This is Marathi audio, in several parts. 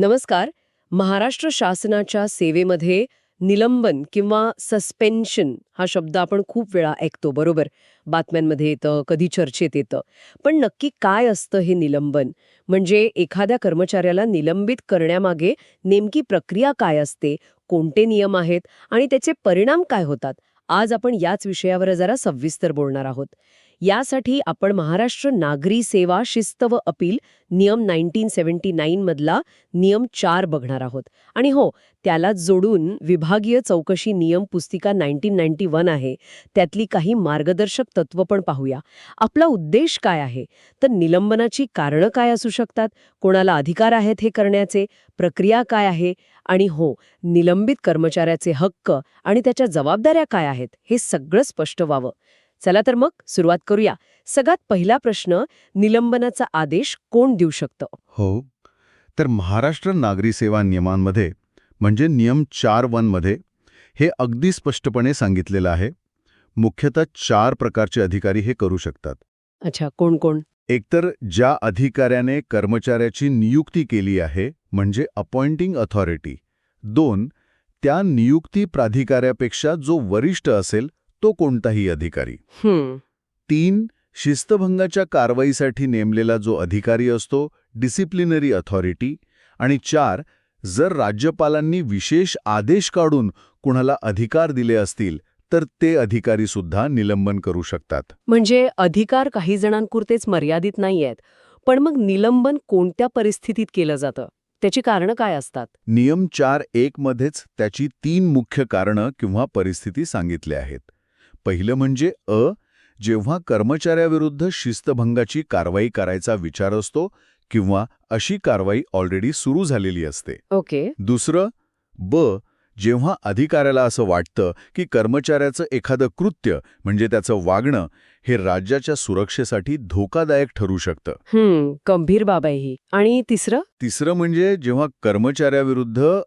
नमस्कार. महाराष्ट्र शासनाच्या सेवेमध्ये निलंबन किंवा सस्पेन्शन हा शब्द आपण खूप वेळा ऐकतो बरोबर? बातम्यांमध्ये येतं कधी चर्चेत येतं. पण नक्की काय असतं हे निलंबन? म्हणजे एखाद्या कर्मचाऱ्याला निलंबित करण्यामागे नेमकी प्रक्रिया काय असते? कोणते नियम आहेत? आणि त्याचे परिणाम काय होतात? आज आपण याच विषयावर जरा सविस्तर बोलणार आहोत. यासाठी आपण महाराष्ट्र नागरी सेवा शिस्त व अपील नियम नाईन्टीन सेव्हन्टी नाईन मधला नियम चार बघणार आहोत. आणि हो त्याला जोडून विभागीय चौकशी नियम पुस्तिका नाईन्टीन नाईन्टी वन आहे. त्यातली काही मार्गदर्शक तत्व पण पाहूया. आपला उद्देश काय आहे? तर निलंबनाची कारणं काय असू शकतात? कोणाला अधिकार आहेत हे करण्याचे? प्रक्रिया काय आहे? आणि हो निलंबित कर्मचाऱ्याचे हक्क आणि त्याच्या जबाबदाऱ्या काय आहेत? हे सगळं स्पष्ट व्हावं. चला तर मग सुरुवात करूया. सगळ्यात पहिला प्रश्न निलंबनाचा आदेश कोण देऊ शकतं? हो. तर महाराष्ट्र नागरी सेवा नियमांमध्ये म्हणजे नियम चार वनमध्ये हे अगदी स्पष्टपणे सांगितलेलं आहे. मुख्यतः चार प्रकारचे अधिकारी हे करू शकतात. अच्छा कोण कोण? एकतर ज्या अधिकाऱ्याने कर्मचाऱ्याची नियुक्ती केली आहे म्हणजे अपॉइंटिंग अथॉरिटी. दोन त्या नियुक्ती प्राधिकाऱ्यापेक्षा जो वरिष्ठ असेल तो कोणताही अधिकारी. तीन शिस्तभंगाच्या कारवाईसाठी नेमलेला जो अधिकारी असतो डिसिप्लिनरी अथॉरिटी आणि चार जर राज्यपालांनी विशेष आदेश काढून कुणाला अधिकार दिले असतील तर ते अधिकारी सुद्धा निलंबन करू शकतात. म्हणजे अधिकार काही जणांपुरतेच मर्यादित नाही आहेत पण मग निलंबन कोणत्या परिस्थितीत केलं जातं? त्याची कारणं काय असतात? नियम चार एक मध्येच त्याची तीन मुख्य कारणं किंवा परिस्थिती सांगितले आहेत. पहिलं म्हणजे अ जेव्हा कर्मचाऱ्याविरुद्ध शिस्तभंगाची कारवाई करायचा विचार असतो किंवा अशी कारवाई ऑलरेडी सुरू झालेली असते. ओके. दुसरं ब जेव्हा अधिकाऱ्याला असं वाटतं की कर्मचाऱ्याचं एखादं कृत्य म्हणजे त्याचं वागणं हे राज्याच्या सुरक्षेसाठी धोकादायक ठरू शकतं. गंभीर बाब आहे ही. आणि तिसरं? तिसरं म्हणजे जेव्हा कर्मचाऱ्याविरुद्ध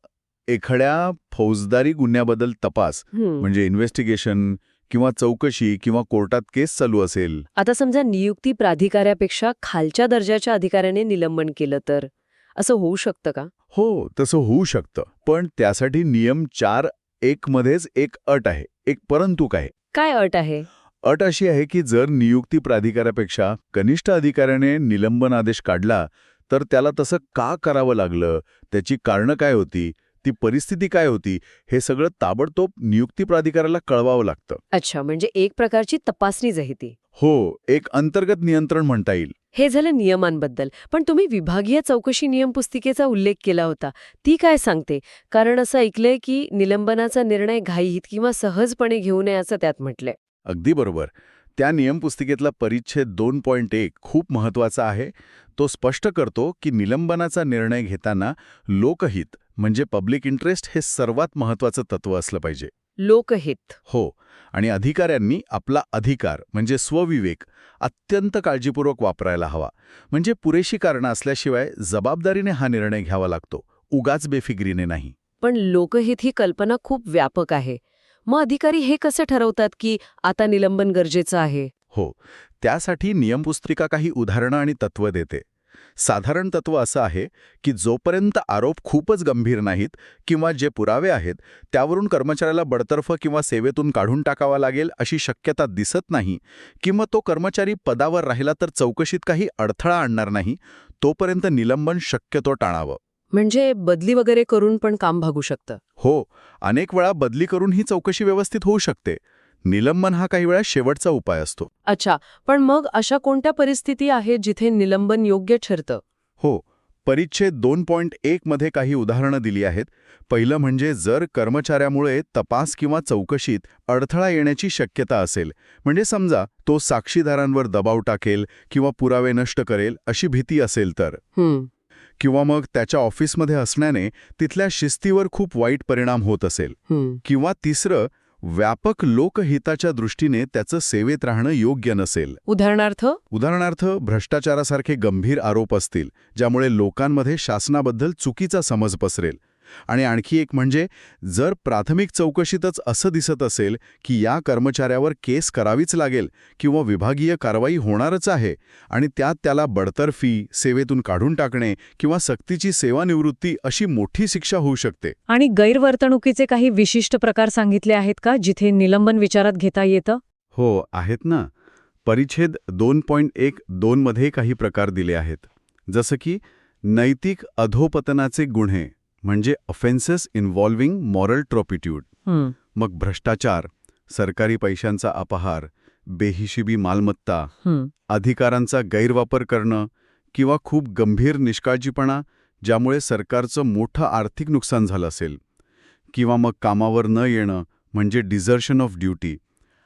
एखाद्या फौजदारी गुन्ह्याबद्दल तपास. म्हणजे इन्व्हेस्टिगेशन किंवा चौकशी किंवा कोर्टात केस चालू असेल. आता समजा नियुक्ती प्राधिकाऱ्यापेक्षा खालच्या दर्जाच्या अधिकाऱ्याने निलंबन केलं तर? असं होऊ शकतं का? हो तसं होऊ शकतं. पण त्यासाठी नियम चार एक मध्येच एक अट आहे. एक परंतु काय काय अट आहे? अट अशी आहे की जर नियुक्ती प्राधिकाऱ्यापेक्षा कनिष्ठ अधिकाऱ्याने निलंबन आदेश काढला तर त्याला तसं का करावं लागलं? त्याची कारणं काय होती? ती परिस्थिती काय होती हे सगळं ताबडतोब नियुक्ती प्राधिकाऱ्याला कळवावं लागतं. अच्छा म्हणजे एक प्रकारची तपासणीच आहे ती हो एक अंतर्गत नियंत्रण म्हणता येईल. हे झालं नियमांबद्दल. पण तुम्ही विभागीय चौकशी नियम पुस्तिकेचा उल्लेख केला होता. ती काय सांगते? कारण असं ऐकलंय की निलंबनाचा निर्णय घाईत किंवा सहजपणे घेऊ नये असं त्यात म्हटलंय. अगदी बरोबर. त्या नियमपुस्तिकेतला परिच्छेद दोन पॉईंट एक खूप महत्त्वाचा आहे. तो स्पष्ट करतो की निलंबनाचा निर्णय घेताना लोकहित म्हणजे पब्लिक इंटरेस्ट हे सर्वात महत्वाचं तत्व असलं पाहिजे. लोकहित. हो आणि अधिकाऱ्यांनी आपला अधिकार म्हणजे स्वविवेक अत्यंत काळजीपूर्वक वापरायला हवा. म्हणजे पुरेशी कारणं असल्याशिवाय जबाबदारीने हा निर्णय घ्यावा लागतो उगाच बेफिक्रीने नाही. पण लोकहित ही कल्पना खूप व्यापक आहे. मग अधिकारी हे कसे ठरवतात की आता निलंबन गरजेचं आहे? हो त्यासाठी नियमपुस्तिका काही उदाहरणं आणि तत्व देते. साधारण तत्व असं आहे की जोपर्यंत आरोप खूपच गंभीर नाहीत किंवा जे पुरावे आहेत त्यावरून कर्मचाऱ्याला बडतर्फ किंवा सेवेतून काढून टाकावा लागेल अशी शक्यता दिसत नाही किंवा तो कर्मचारी पदावर राहिला तर चौकशीत काही अडथळा आणणार नाही तोपर्यंत निलंबन शक्यतो टाळावं. म्हणजे बदली वगैरे करून पण काम भागू शकतं. हो अनेक वेळा बदली करून ही चौकशी व्यवस्थित होऊ शकते. निलंबन हा काही वेळा शेवटचा उपाय असतो. अच्छा पण मग अशा कोणत्या परिस्थिती आहेत जिथे निलंबन योग्य ठरतं? हो परिच्छेद दोन पॉईंट एकमध्ये काही उदाहरणं दिली आहेत. पहिलं म्हणजे जर कर्मचाऱ्यामुळे तपास किंवा चौकशीत अडथळा येण्याची शक्यता असेल म्हणजे समजा तो साक्षीदारांवर दबाव टाकेल किंवा पुरावे नष्ट करेल अशी भीती असेल तर. किंवा मग त्याच्या ऑफिसमध्ये असण्याने तिथल्या शिस्तीवर खूप वाईट परिणाम होत असेल. किंवा तिसरं व्यापक लोकहिताच्या दृष्टीने त्याचं सेवेत राहणं योग्य नसेल. उदाहरणार्थ? उदाहरणार्थ भ्रष्टाचारासारखे गंभीर आरोप असतील ज्यामुळे लोकांमध्ये शासनाबद्दल चुकीचा समज पसरेल. आणि आणखी एक म्हणजे जर प्राथमिक चौकशीतच असं दिसत असेल की या कर्मचाऱ्यावर केस करावीच लागेल किंवा विभागीय कारवाई होणारच आहे आणि त्यात त्याला बडतर्फी सेवेतून काढून टाकणे किंवा सक्तीची सेवानिवृत्ती अशी मोठी शिक्षा होऊ शकते. आणि गैरवर्तणुकीचे काही विशिष्ट प्रकार सांगितले आहेत का जिथे निलंबन विचारात घेता येतं? हो आहेत ना. परिच्छेद दोन पॉईंट एक दोनमध्ये काही प्रकार दिले आहेत. जसं की नैतिक अधोपतनाचे गुन्हे. म्हणजे ऑफेन्सेस इन्व्हॉल्विंग मॉरल ट्रॉपिट्यूड मग भ्रष्टाचार सरकारी पैशांचा अपहार बेहिशिबी मालमत्ता. अधिकारांचा गैरवापर करणं किंवा खूप गंभीर निष्काळजीपणा ज्यामुळे सरकारचं मोठं आर्थिक नुकसान झालं असेल. किंवा मग कामावर न येणं म्हणजे डिझर्शन ऑफ ड्युटी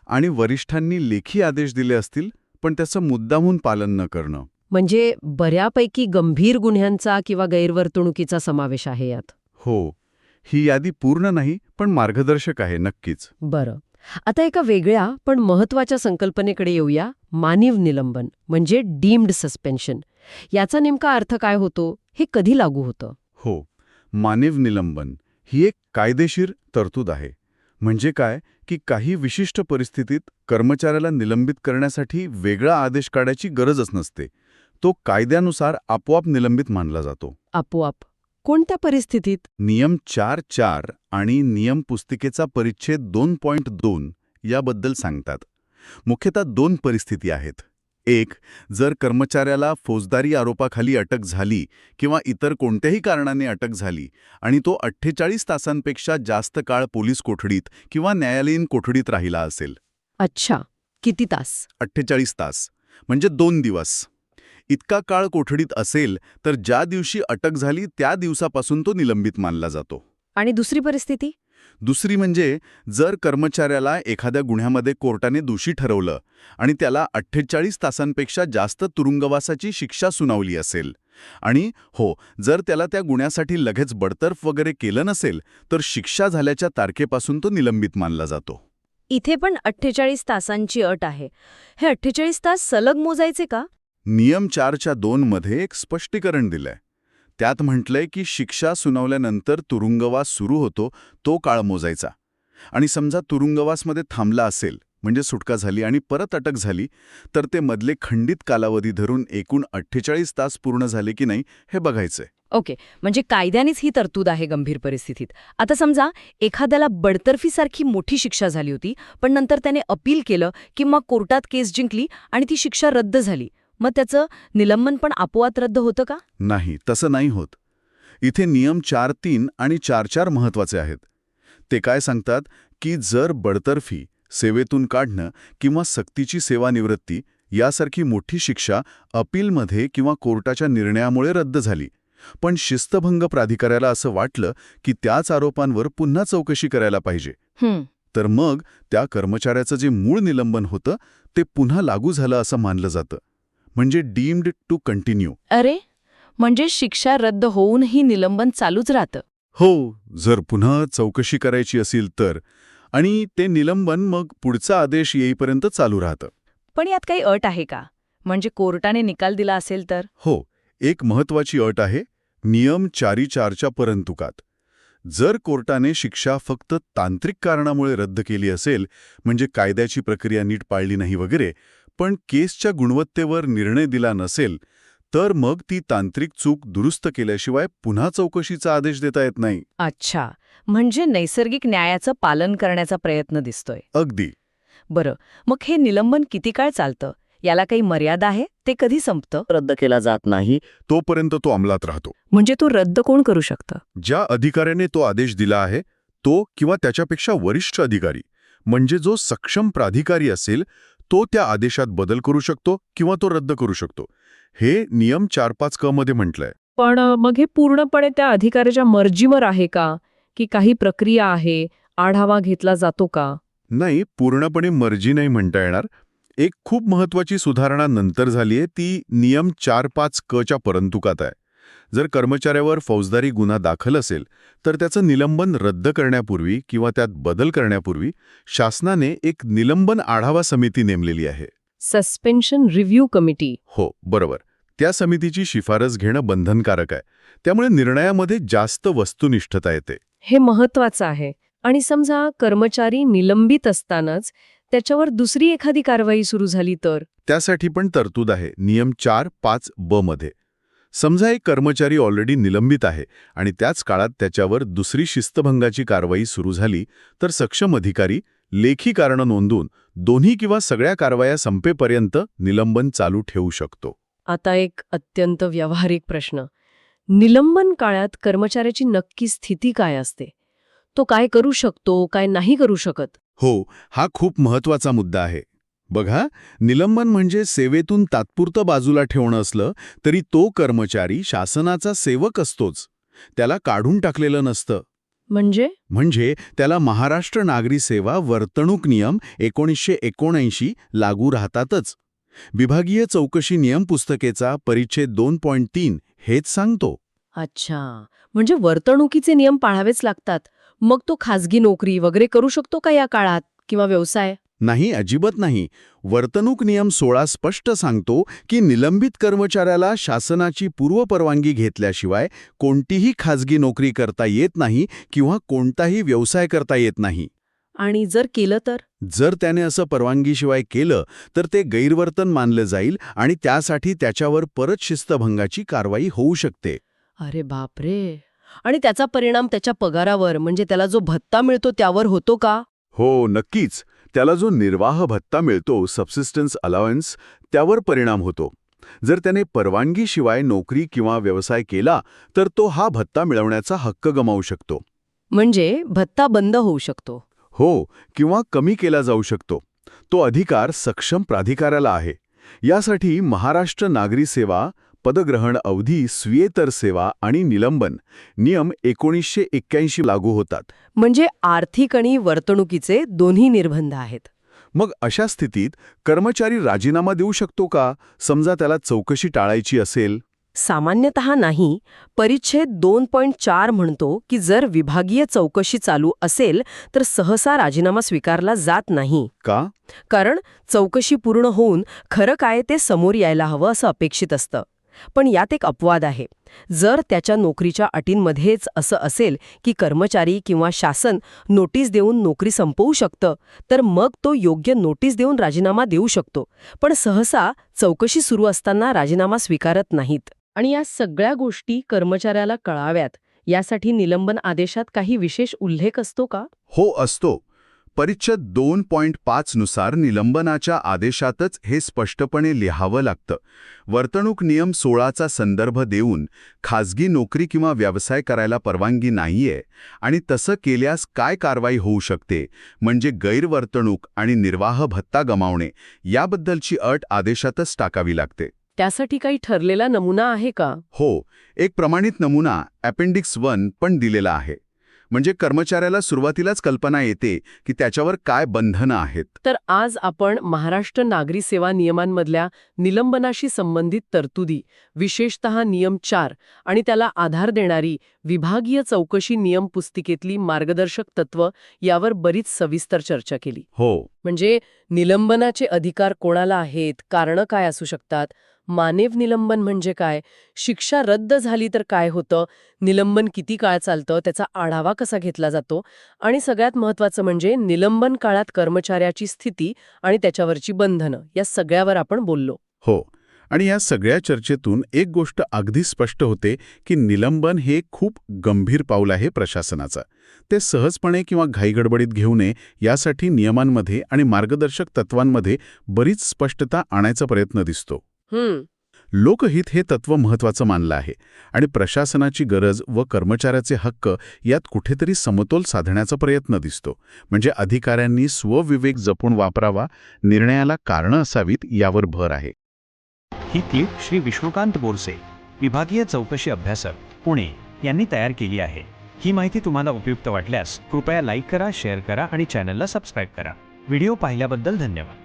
आणि वरिष्ठांनी लेखी आदेश दिले असतील पण त्याचं मुद्दामून पालन न करणं. म्हणजे बऱ्यापैकी गंभीर गुन्ह्यांचा किंवा गैरवर्तणुकीचा समावेश आहे यात. हो ही यादी पूर्ण नाही पण मार्गदर्शक आहे नक्कीच. बरं. आता एका वेगळ्या पण महत्त्वाच्या संकल्पनेकडे येऊया मानीव निलंबन म्हणजे डीम्ड सस्पेन्शन. याचा नेमका अर्थ काय होतो हे कधी लागू होतं? हो मानव निलंबन ही एक कायदेशीर तरतूद आहे. म्हणजे काय की काही विशिष्ट परिस्थितीत कर्मचाऱ्याला निलंबित करण्यासाठी वेगळा आदेश काढायची गरजच नसते. तो कायद्यानुसार आपोआप निलंबित मानला जातो. आपोआप. कोणत्या परिस्थितीत? नियम चार चार आणि नियम पुस्तिकेचा परिच्छेद दोन पॉईंट दोन याबद्दल सांगतात. मुख्यतः दोन परिस्थिती आहेत. एक जर कर्मचाऱ्याला फौजदारी आरोपाखाली अटक झाली किंवा इतर कोणत्याही कारणाने अटक झाली आणि तो अठ्ठेचाळीस तासांपेक्षा जास्त काळ पोलीस कोठडीत किंवा न्यायालयीन कोठडीत राहिला असेल. अच्छा. किती तास? अठ्ठेचाळीस तास म्हणजे दोन दिवस. इतका काळ कोठडीत असेल तर ज्या दिवशी अटक झाली त्या दिवसापासून तो निलंबित मानला जातो. आणि दुसरी परिस्थिती? दुसरी म्हणजे जर कर्मचाऱ्याला एखाद्या गुन्ह्यामध्ये कोर्टाने दोषी ठरवलं आणि त्याला अठ्ठेचाळीस तासांपेक्षा जास्त तुरुंगवासाची शिक्षा सुनावली असेल आणि हो जर त्याला त्या गुन्ह्यासाठी लगेच बडतर्फ वगैरे केलं नसेल तर शिक्षा झाल्याच्या तारखेपासून तो निलंबित मानला जातो. इथे पण अठ्ठेचाळीस तासांची अट आहे. हे अठ्ठेचाळीस तास सलग मोजायचे का? नियम चारच्या दोनमध्ये एक स्पष्टीकरण दिलंय. त्यात म्हटलंय की शिक्षा सुनावल्यानंतर तुरुंगवास सुरू होतो तो काळ मोजायचा. आणि समजा तुरुंगवासमध्ये थांबला असेल म्हणजे सुटका झाली आणि परत अटक झाली तर ते मधले खंडित कालावधी धरून एकूण अठ्ठेचाळीस तास पूर्ण झाले की नाही हे बघायचंय. ओके म्हणजे कायद्यानेच ही तरतूद आहे गंभीर परिस्थितीत. आता समजा एखाद्याला बडतर्फीसारखी मोठी शिक्षा झाली होती पण नंतर त्याने अपील केलं किंवा कोर्टात केस जिंकली आणि ती शिक्षा रद्द झाली. मग त्याचं निलंबन पण आपोआत रद्द होतं का? नाही तसं नाही होत. इथे नियम चार तीन आणि चार चार महत्त्वाचे आहेत. ते काय सांगतात की जर बडतर्फी सेवेतून काढणं किंवा सक्तीची सेवानिवृत्ती यासारखी मोठी शिक्षा अपीलमध्ये किंवा कोर्टाच्या निर्णयामुळे रद्द झाली. पण शिस्तभंग प्राधिकाऱ्याला असं वाटलं की त्याच आरोपांवर पुन्हा चौकशी करायला पाहिजे. तर मग त्या कर्मचाऱ्याचं जे मूळ निलंबन होतं ते पुन्हा लागू झालं असं मानलं जातं. म्हणजे डीम्ड टू कंटिन्यू. अरे म्हणजे शिक्षा रद्द होऊनही निलंबन चालूच राहतं. हो जर पुन्हा चौकशी करायची असेल तर. आणि ते निलंबन मग पुढचा आदेश येईपर्यंत चालू राहतं. पण यात काही अट आहे का? म्हणजे कोर्टाने निकाल दिला असेल तर? हो एक महत्वाची अट आहे नियम चारी चारच्या परंतुकात. जर कोर्टाने शिक्षा फक्त तांत्रिक कारणामुळे रद्द केली असेल म्हणजे कायद्याची प्रक्रिया नीट पाळली नाही वगैरे पण केसच्या गुणवत्तेवर निर्णय दिला नसेल तर मग ती तांत्रिक चूक दुरुस्त केल्याशिवाय पुन्हा चौकशीचा आदेश देता येत नाही. अच्छा. म्हणजे नैसर्गिक न्यायाचं पालन करण्याचा प्रयत्न दिसतोय. अगदी. बरं. मग हे निलंबन किती काळ चालतं? याला काही मर्यादा आहे? ते कधी संपतं? रद्द केला जात नाही. तोपर्यंत तो अंमलात राहतो. म्हणजे तो रद्द कोण करू शकतं? ज्या अधिकाऱ्याने तो आदेश दिला आहे तो किंवा त्याच्यापेक्षा वरिष्ठ अधिकारी म्हणजे जो सक्षम प्राधिकारी असेल तो त्या आदेशात बदल करू शकतो किंवा तो रद्द करू शकतो. हे नियम चार पाच क मध्ये म्हटलंय. पण मग हे पूर्णपणे त्या अधिकाऱ्याच्या मर्जीवर आहे का? की काही प्रक्रिया आहे आढावा घेतला जातो का? नाही पूर्णपणे मर्जी नाही म्हणता येणार. एक खूप महत्वाची सुधारणा नंतर झालीय ती नियम चार पाच क च्या परंतुकात आहे. जर कर्मचाऱ्यावर फौजदारी गुन्हा दाखल असेल तर त्याचं निलंबन रद्द करण्यापूर्वी किंवा त्यात बदल करण्यापूर्वी शासनाने एक निलंबन आढावा समिती नेमलेली आहे. Suspension review committee. हो बरोबर. त्या समितीची शिफारस घेणं बंधनकारक आहे. त्यामुळे निर्णयामध्ये जास्त वस्तुनिष्ठता येते. हे महत्वाचं आहे. आणि समजा कर्मचारी निलंबित असतानाच त्याच्यावर दुसरी एखादी कारवाई सुरू झाली तर? त्यासाठी पण तरतूद आहे. नियम चार पाच ब मध्ये. समजा एक कर्मचारी ऑलरेडी निलंबित आहे आणि त्याच काळात त्याच्यावर दुसरी शिस्तभंगाची कारवाई सुरू झाली तर सक्षम अधिकारी लेखी कारणं नोंदवून दोन्ही किंवा सगळ्या कारवाया संपेपर्यंत निलंबन चालू ठेवू शकतो. आता एक अत्यंत व्यावहारिक प्रश्न. निलंबन काळात कर्मचाऱ्याची नक्की स्थिती काय असते? तो काय करू शकतो काय नाही करू शकत? हो हा खूप महत्त्वाचा मुद्दा आहे. बघा निलंबन म्हणजे सेवेतून तात्पुरतं बाजूला ठेवणं असलं तरी तो कर्मचारी शासनाचा सेवक असतोच. त्याला काढून टाकलेलं नसतं. म्हणजे? म्हणजे त्याला महाराष्ट्र नागरी सेवा वर्तणूक नियम एकोणीसशे एकोणऐंशी लागू राहतातच. विभागीय चौकशी नियम पुस्तकेचा परिच्छेद दोन पॉईंट तीन हेच सांगतो. अच्छा. म्हणजे वर्तणुकीचे नियम पाळावेच लागतात. मग तो खाजगी नोकरी वगैरे करू शकतो का या काळात? किंवा व्यवसाय? नाही अजिबात नाही. वर्तणूक नियम सोळा स्पष्ट सांगतो की निलंबित कर्मचाऱ्याला शासनाची पूर्वपरवानगी घेतल्याशिवाय कोणतीही खाजगी नोकरी करता येत नाही किंवा कोणताही व्यवसाय करता येत नाही. आणि जर केलं तर? जर त्याने असं परवानगीशिवाय केलं तर ते गैरवर्तन मानलं जाईल आणि त्यासाठी त्याच्यावर परत शिस्तभंगाची कारवाई होऊ शकते. अरे बापरे! आणि त्याचा परिणाम त्याच्या पगारावर म्हणजे त्याला जो भत्ता मिळतो त्यावर होतो का? हो नक्कीच. त्याला जो निर्वाह भत्ता मिळतो सबसिस्टन्स अलावन्स त्यावर परिणाम होतो. जर त्याने परवानगीशिवाय नोकरी किंवा व्यवसाय केला तर तो हा भत्ता मिळवण्याचा हक्क गमावू शकतो. म्हणजे भत्ता बंद होऊ शकतो. हो किंवा कमी केला जाऊ शकतो. तो अधिकार सक्षम प्राधिकाऱ्याला आहे. यासाठी महाराष्ट्र नागरी सेवा पदग्रहण अवधी स्वीयेतर सेवा आणि निलंबन नियम एकोणीसशे एक्क्याऐंशी लागू होतात. म्हणजे आर्थिक आणि वर्तणुकीचे दोन्ही निर्बंध आहेत. मग अशा स्थितीत कर्मचारी राजीनामा देऊ शकतो का? समजा त्याला चौकशी टाळायची असेल. सामान्यतः नाही. परिच्छेद दोन पॉईंट चार म्हणतो की जर विभागीय चौकशी चालू असेल तर सहसा राजीनामा स्वीकारला जात नाही. का? कारण चौकशी पूर्ण होऊन खरं काय ते समोर यायला हवं असं अपेक्षित असतं. पण यात एक अपवाद आहे. जर त्याच्या नोकरीच्या अटींमध्येच असं असेल की कर्मचारी किंवा शासन नोटीस देऊन नोकरी संपवू शकतं तर मग तो योग्य नोटीस देऊन राजीनामा देऊ शकतो. पण सहसा चौकशी सुरू असताना राजीनामा स्वीकारत नाहीत. आणि या सगळ्या गोष्टी कर्मचाऱ्याला कळाव्यात यासाठी निलंबन आदेशात काही विशेष उल्लेख असतो का? हो असतो. परिच्छेद दोन पॉईंट पाच नुसार निलंबनाच्या आदेशातच हे स्पष्टपणे लिहावं लागतं. वर्तणूक नियम सोळाचा संदर्भ देऊन खाजगी नोकरी किंवा व्यवसाय करायला परवानगी नाहीये आणि तसं केल्यास काय कारवाई होऊ शकते म्हणजे गैरवर्तणूक आणि निर्वाह भत्ता गमावणे याबद्दलची अट आदेशातच टाकावी लागते. त्यासाठी काही ठरलेला नमुना आहे का? हो एक प्रमाणित नमुना अपेंडिक्स वन पण दिलेला आहे. म्हणजे कर्मचाऱ्याला सुरुवातीलाच कल्पना येते की त्याच्यावर काय बंधनं आहेत. तर आज आपण महाराष्ट्र नागरी सेवा नियमांमधल्या निलंबनाशी संबंधित तरतुदी विशेषतः नियम चार आणि त्याला आधार देणारी विभागीय चौकशी नियम पुस्तिकेतली मार्गदर्शक तत्व यावर बरीच सविस्तर चर्चा केली. हो. म्हणजे निलंबनाचे अधिकार कोणाला आहेत कारणं काय असू शकतात मानेव निलंबन म्हणजे काय? शिक्षा रद्द झाली तर काय होतं? निलंबन किती काळ चालतं? त्याचा आढावा कसा घेतला जातो? आणि सगळ्यात महत्त्वाचं म्हणजे निलंबन काळात कर्मचाऱ्याची स्थिती आणि त्याच्यावरची बंधनं या सगळ्यावर आपण बोललो. हो. आणि या सगळ्या चर्चेतून एक गोष्ट अगदी स्पष्ट होते की निलंबन हे खूप गंभीर पाऊल आहे प्रशासनाचं. ते सहजपणे किंवा घाईगडबडीत घेऊ नये यासाठी नियमांमध्ये आणि मार्गदर्शक तत्वांमध्ये बरीच स्पष्टता आणायचा प्रयत्न दिसतो. लोकहित हे तत्व महत्वाचं मानलं आहे आणि प्रशासनाची गरज व कर्मचाऱ्याचे हक्क यात कुठेतरी समतोल साधण्याचा प्रयत्न दिसतो. म्हणजे अधिकाऱ्यांनी स्वविवेक जपून वापरावा निर्णयाला कारणं असावीत यावर भर आहे. ही क्लिप श्री विष्णुकांत बोरसे विभागीय चौकशी अभ्यासक पुणे यांनी तयार केली आहे. ही माहिती तुम्हाला उपयुक्त वाटल्यास कृपया लाईक करा शेअर करा आणि चॅनलला सबस्क्राईब करा. व्हिडिओ पाहिल्याबद्दल धन्यवाद.